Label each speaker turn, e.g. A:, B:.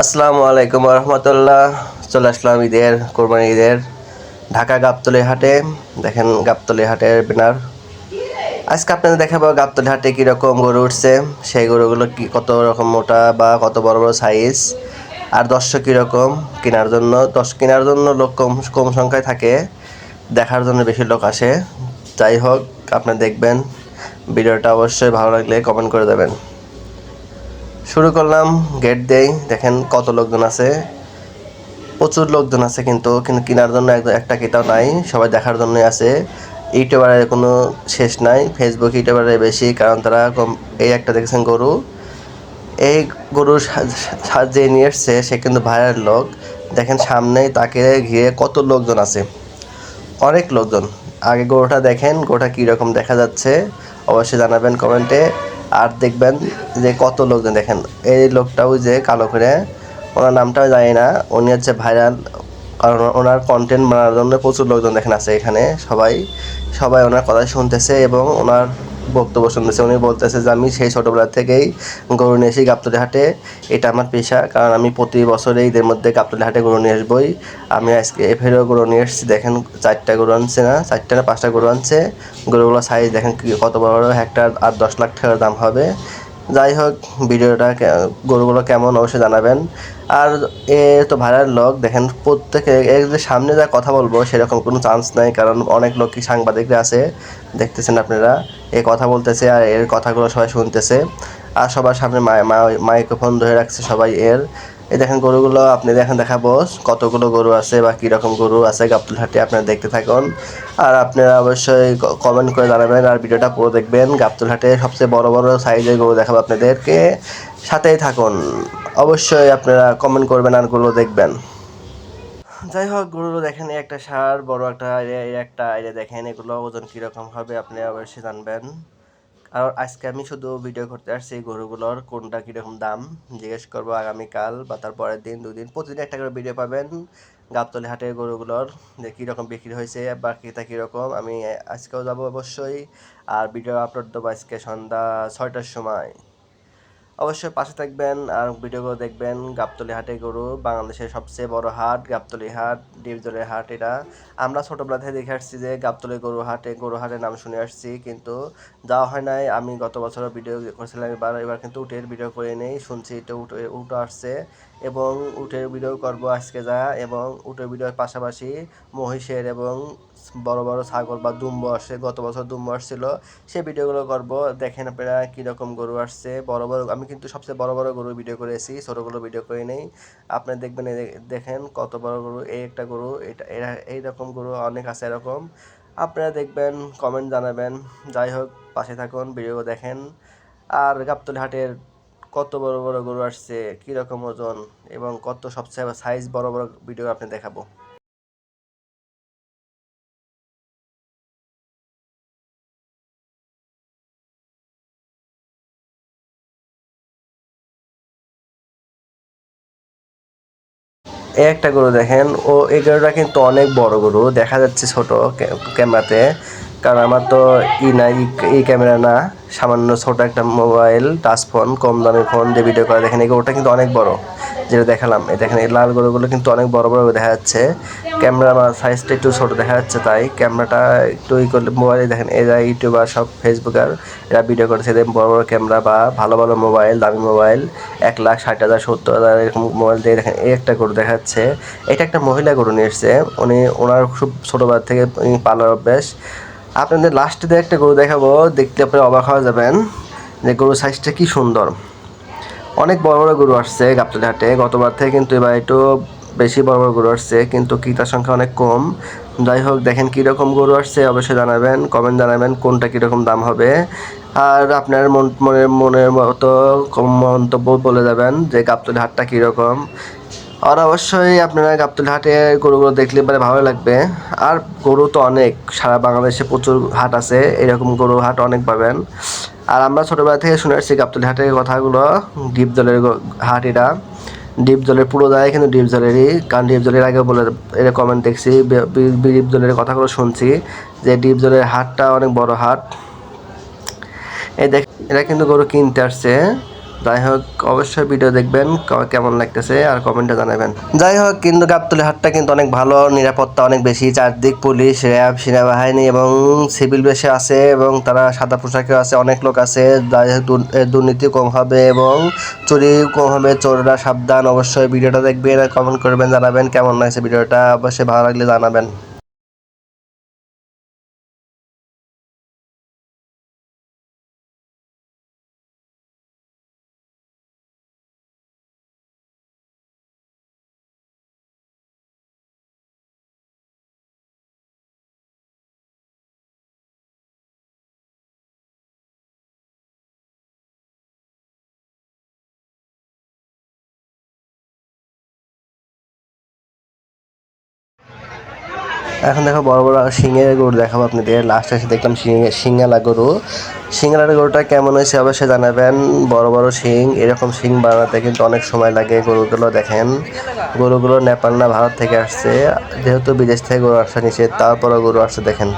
A: আসসালামু আলাইকুম রহমতুল্লাহ চলে আসলাম ঈদের কোরবানি ঈদের ঢাকা গাবতলি হাটে। দেখেন গাবতলি হাটের ব্যানার আজকে আপনাদের দেখাবো গাবতলি হাটে কীরকম গরু উঠছে, সেই গরুগুলো কি কত রকম মোটা বা কত বড় বড় সাইজ আর দর্শক কীরকম কেনার জন্য। দশ কেনার জন্য লোক কম কম সংখ্যায় থাকে, দেখার জন্য বেশি লোক আসে। যাই হোক, আপনি দেখবেন, ভিডিওটা অবশ্যই ভালো লাগলে কমেন্ট করে দেবেন। শুরু করলাম গেট দেই। দেখেন কত লোকজন আছে। প্রচুর লোকজন আছে কিন্তু কিন্তু কেনার জন্য এক- একটা কেটাও নাই, সবাই দেখার জন্যই আছে। ইউটিউবারের কোনো শেষ নাই ফেসবুক ইউটিউবারের বেশি, কারণ তারা এই একটা দেখেছেন গরু। এই গরু যে নিয়ে এসছে, সে কিন্তু ভাইরাল লোক। দেখেন সামনেই তাকে ঘিরে কত লোকজন আছে। অনেক লোকজন। আগে গরুটা দেখেন, গরুটা কীরকম দেখা যাচ্ছে। অবশ্যই জানাবেন কমেন্টে। আর দেখবেন যে কত লোকজন, দেখেন, এই লোকটাও যে কালো করে, ওনার নামটাও জানি না, উনি হচ্ছে ভাইরাল কারণ ওনার কন্টেন্ট বানানোর জন্য প্রচুর লোকজন দেখেন আছে এখানে, সবাই সবাই ওনার কথা শুনতেছে এবং ওনার বক্তব্য শুনতেছে। উনি বলতেছে যে, আমি সেই ছোটোবেলা থেকেই গরু নিয়ে এসি গাবতলি হাটে। এটা আমার পেশা। কারণ আমি প্রতি বছরে ঈদের মধ্যে গাবতলি হাটে গরু নিয়ে আসবই। আমি আজকে এফেরও গরু নিয়ে এসেছি। দেখেন, চারটা গরু আনছে না? চারটা না পাঁচটা গরু আনছে? গরুগুলো সাইজ দেখেন কত বড় বড়। হেক্টার আর দশ লাখ টাকার দাম হবে। যাই হোক ভিডিওটা গরুগুলো কেমন অবশ্যই জানাবেন। আর এ তো ভাইরাল লোক, দেখেন প্রত্যেকে, এর সামনে যা কথা বলব সেরকম কোনো চান্স নাই, কারণ অনেক লোকই সাংবাদিকরা আছে, দেখতেছেন আপনারা, এ কথা বলতেছে আর এর কথাগুলো সবাই শুনতেছে। আর সবার সামনে মাইক্রোফোন ধরে রাখছে সবাই এর। এই দেখেন গরুগুলো, আপনি দেখেন দেখাবো কতগুলো গরু আছে বা কীরকম গরু আছে, গাবতুল হাটে আপনারা দেখতে থাকুন। আর আপনারা অবশ্যই কমেন্ট করে জানাবেন আর ভিডিওটা পুরো দেখবেন। গাবতুল হাটে সবচেয়ে বড় বড় সাইজের গরু দেখাবো আপনাদেরকে। সাথেই থাকুন। অবশ্যই আপনারা কমেন্ট করবেন আর গরু দেখবেন। যাই হোক, গরুগুলো দেখেন একটা সার, বড় একটা একটা আইডিয়া দেখেন, এগুলো ওজন কীরকম হবে, আপনি অবশ্যই জানবেন। আর আজকে আমি শুধু ভিডিও করতে আসছি গরুগুলোর কোনটা কীরকম দাম, জিজ্ঞেস করব আগামীকাল বা তার পরের দিন, দুদিন, প্রতিদিন একটা করে ভিডিও পাবেন গাবতলি হাটের গরুগুলোর, যে কীরকম বিক্রি হয়েছে বা কীরকম, আমি আজকেও যাব অবশ্যই। আর ভিডিও আপলোড দেবো আজকে সন্ধ্যা ছয়টার সময়। অবশ্যই পাশে থাকবেন আর ভিডিওগুলো দেখবেন। গাবতলি হাটে গরু, বাংলাদেশের সবচেয়ে বড় হাট, গাবতলি হাট, ডিপজলের হাট এটা। আমরা ছোটোবেলা থেকে দেখে আসছি যে গাবতলি গরু হাটে, গরু হাটের নাম শুনে আসছি, কিন্তু যাওয়া হয় নাই। আমি গত বছর ভিডিও করেছিলাম, এবার এবার কিন্তু উটের ভিডিও করে নেই। শুনছি এটা উঠে উটো আসছে এবং উটের ভিডিও করব আজকে যা এবং উটের ভিডিওর পাশাপাশি মহিষের এবং বড় বড় ছাগল বা দুম্ব আসছে গত বছর দুম্ব আসছিল, সেই ভিডিওগুলো করব। দেখেন আপনারা কীরকম গরু আসছে। বড় বড়, আমি কিন্তু সবচেয়ে বড় বড় গরু ভিডিও করেছি, ছোটোগুলো ভিডিও করে নেই। আপনারা দেখবেন এই দেখেন কত বড় গরু, এই একটা গরু, এটা, এরা, এইরকম গরু অনেক আছে এরকম। আপনারা দেখবেন কমেন্ট জানাবেন। যাই হোক, পাশে থাকুন, ভিডিও দেখেন। আর গাবতলি হাটের কত বড় বড় গরু আসছে, কীরকম ওজন এবং কত সবচেয়ে সাইজ বড় বড় ভিডিও আপনি দেখাবো। একটা গরু দেখেন, ও এই গরুটা কিন্তু অনেক বড় গরু, দেখা যাচ্ছে ছোট ক্যা- ক্যামেরাতে। কারণ আমার তো ই না এই ক্যামেরা না, সামান্য ছোট একটা মোবাইল, টাচ ফোন, কম দামি ফোন দিয়ে ভিডিও করা, দেখেন এই গরুটা কিন্তু অনেক বড়। যেটা দেখালাম, এই দেখেন এই লাল গরুগুলো কিন্তু অনেক বড় বড় দেখা যাচ্ছে। ক্যামেরা আমার সাইজটা একটু ছোট দেখা যাচ্ছে তাই, ক্যামেরাটা একটু ই করলে, মোবাইলে দেখেন এরা ইউটিউবার, সব ফেসবুকার, এরা ভিডিও করেছে এদের বড় বড় ক্যামেরা বা ভালো ভালো মোবাইল, দামি মোবাইল, এক লাখ, ষাট হাজার, সত্তর হাজার এরকম মোবাইল দিয়ে দেখেন এই একটা গরু দেখা যাচ্ছে। এটা একটা মহিলা গরু নিয়ে এসছে, উনি, ওনার খুব ছোটোবেলা থেকে পালার অভ্যাস। আপনাদের লাস্টে একটা গরু দেখাবো, দেখতে আপনারা অবাক হয়ে যাবেন যে গরুর সাইজটা কি সুন্দর। অনেক বড় বড় গরু আসছে গাবতলি হাটে, গতবার থেকে কিন্তু এবার একটু বেশি বড় বড় গরু আসছে, কিন্তু ক্রেতার সংখ্যা অনেক কম। যাই হোক, দেখেন কীরকম গরু আসছে, অবশ্যই জানাবেন কমেন্ট জানাবেন কোনটা কীরকম দাম হবে। আর আপনার মন মনের মনের মতো মন্তব্য বলে যাবেন যে গাবতলি হাটটা কীরকম। আর অবশ্যই আপনারা গাবতলি হাটে গরুগুলো দেখলে পরে ভালো লাগবে। আর গরু তো অনেক, সারা বাংলাদেশে প্রচুর হাট আছে, এরকম গরু হাট অনেক পাবেন। আর আমরা ছোটোবেলা থেকে শুনে আসছি গাবতলি হাটের কথাগুলো, ডিপ জলের হাট এটা। ডিপ জলের পুরো জায়গায় কিন্তু ডিপ জলেরই, কারণ ডিপ জলের আগে বলে, এর কমেন্ট দেখছি ডিপ জলের কথাগুলো শুনছি, যে ডিপ জলের হাটটা অনেক বড় হাট। এই দেখ, এরা কিন্তু গরু কিনতে আসছে। যাই হোক অবশ্যই ভিডিও দেখবেন কেমন লাগতেছে আর কমেন্টে জানাবেন। যাই হোক কিন্তু গাবতলি হাটটা কিন্তু অনেক ভালো, নিরাপত্তা অনেক বেশি, চারদিক পুলিশ, র্যাব, সেনাবাহিনী এবং সিভিল বেশে আছে এবং তারা সাদা পোশাকেও আছে, অনেক লোক আছে যাই হোক দুর্নীতি কম হবে এবং চুরি কম হবে, চোররা সাবধান, অবশ্যই ভিডিওটা দেখবেন আর কমেন্ট করবেন, জানাবেন কেমন লাগছে ভিডিওটা অবশ্যই ভালো লাগলে জানাবেন। এখন দেখো বড় বড় শিঙের গরু দেখাবো আপনাদের। লাস্ট এসে দেখলাম শিঙ্গালা গরু শিঙালার গরুটা কেমন হয়েছে অবশ্যই জানাবেন। বড় বড় শিং, এরকম শিং বানাতে কিন্তু অনেক সময় লাগে গরুগুলো, দেখেন। গরুগুলো নেপাল না, ভারত থেকে আসছে। যেহেতু বিদেশ থেকে গরু আসা নিষেধ, তারপরও গরু আসছে, দেখেন।